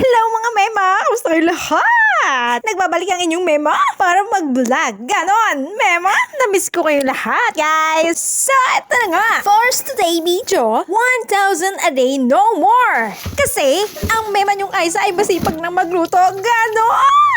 Hello mga mema! Kamusta kayo lahat? Nagbabalik ang inyong mema para mag-vlog. Ganon, mema! Namiss ko kayo lahat, guys! So, ito na nga. For today video, 1,000 a day, no more! Kasi, ang mema nyong Aiza ay masipag na magluto. Ganon!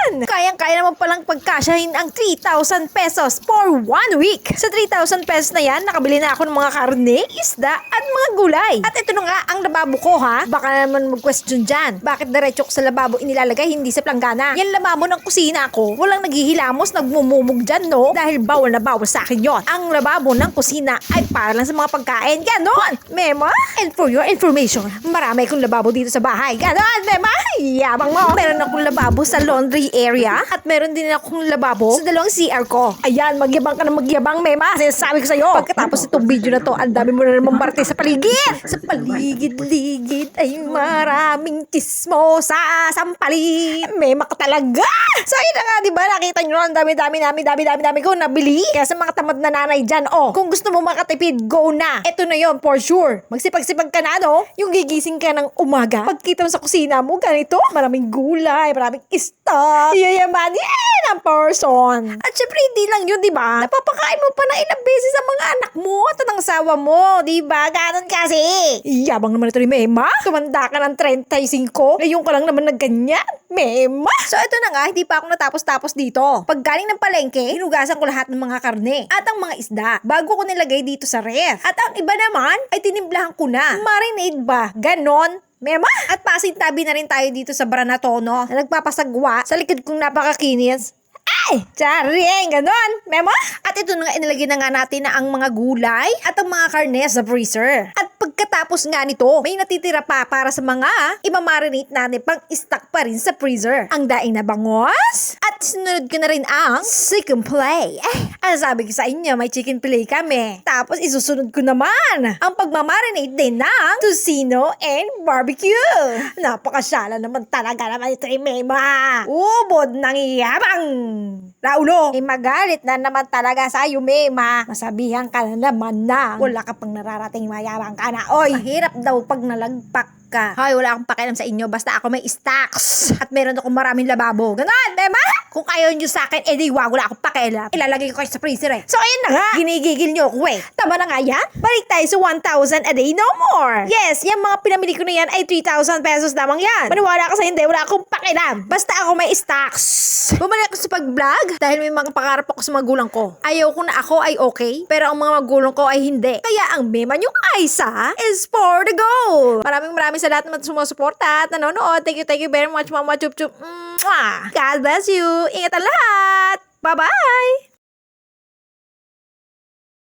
Naman palang pagkasyahin ang 3,000 pesos for one week. Sa 3,000 pesos na yan, nakabili na ako ng mga karne, isda, at mga gulay. At ito na nga ang lababo ko ha. Baka naman mag-question dyan. Bakit diretso ko sa lababo inilalagay, hindi sa planggana? Yan lababo ng kusina ko. Walang naghihilamos, nagmumumog dyan, no? Dahil bawal na bawal sa akin yon. Ang lababo ng kusina ay para lang sa mga pagkain. Ganon! Mema? And for your information, marami akong lababo dito sa bahay. Ganon, Mema! Yabang mo! Meron akong lababo sa laundry area at meron din akong lababo sa dalawang CR ko. Ayan, magyabang ka na magyabang, Mema. Sinasabi ko sa'yo. Pagkatapos itong video na to, ang dami mo na naman marte sa paligid. Sa paligid-ligid ay maraming tismo sa sampali. Mema ka talaga! So, yun na nga, di ba? Nakita nyo, ang dami-dami, dami, dami, dami, dami ko nabili. Kaya sa mga tamad na nanay dyan, oh, kung gusto mo makatipid, go na. Ito na yon for sure. Magsipag-sipag ka na, no? Yung gigising ka ng umaga, pagkita mo sa kusina mo, ganito, maraming gulay, maraming stock, yayamanin ang person. At syempre, hindi lang yun, di ba? Napapakain mo pa na ilang beses sa mga anak mo at ang asawa mo, di ba? Ganon kasi. Yabang naman ito ni Mema. Tumanda ka ng 35, ngayon ka lang naman nagganyan. Mema. So, ito na nga, hindi pa ako natapos-tapos dito. Pag galing ng palengke, hinugasan ko lahat ng mga karne at ang mga isda bago ko nilagay dito sa ref. At ang iba naman, ay tinimplahan ko na. Marinade ba? Ganon. Mema? At pasintabi na rin tayo dito sa Branatono na nagpapasagwa sa likod kong napakakinis. Ay! Charing! Ganon! Mema? At ito na nga, inilagay na nga natin na ang mga gulay at ang mga karne sa freezer. At pagkatapos nga nito, may natitira pa para sa mga imamarinate natin pang stock pa rin sa freezer. Ang daing na bangos at sinunod ko na rin ang chicken play. Eh, ang sabi ko sa inyo, may chicken play kami. Tapos isusunod ko naman ang pagmamarinate din ng tocino and barbecue. Napakasyala naman talaga naman ito ni Mema. Ubod ng iyabang. Raulo, eh magalit na naman talaga sa iyo, Mema. Masabihan ka na naman na wala ka pang nararating mayabang ka na. Oy, mahirap daw pag nalagpak ka. Hoy, wala akong pakialam sa inyo. Basta ako may stocks. At meron akong maraming lababo. Ganon, Mema? Kung ayaw nyo sa akin, edi wag, wala akong pakialam. Ilalagay ko kayo sa freezer eh. So, ayun na nga. Ginigigil nyo ako eh. Tama na nga yan. Balik tayo sa 1,000 a day, no more. Yes, yung mga pinamili ko na yan ay 3,000 pesos lamang yan. Maniwala ka sa hindi, wala akong pakialam. Basta ako may stocks. Bumalik ako sa pag-vlog dahil may mga pangarap ako sa magulang ko. Ayaw ko na ako ay okay, pero ang mga magulang ko ay hindi. Kaya ang mema yung Aisa is for the goal. Maraming maraming sa lahat naman sumusuporta at nanonood. Thank you, thank you very much, Mama Chup Chup. God bless you. Ingat ang lahat. Bye-bye!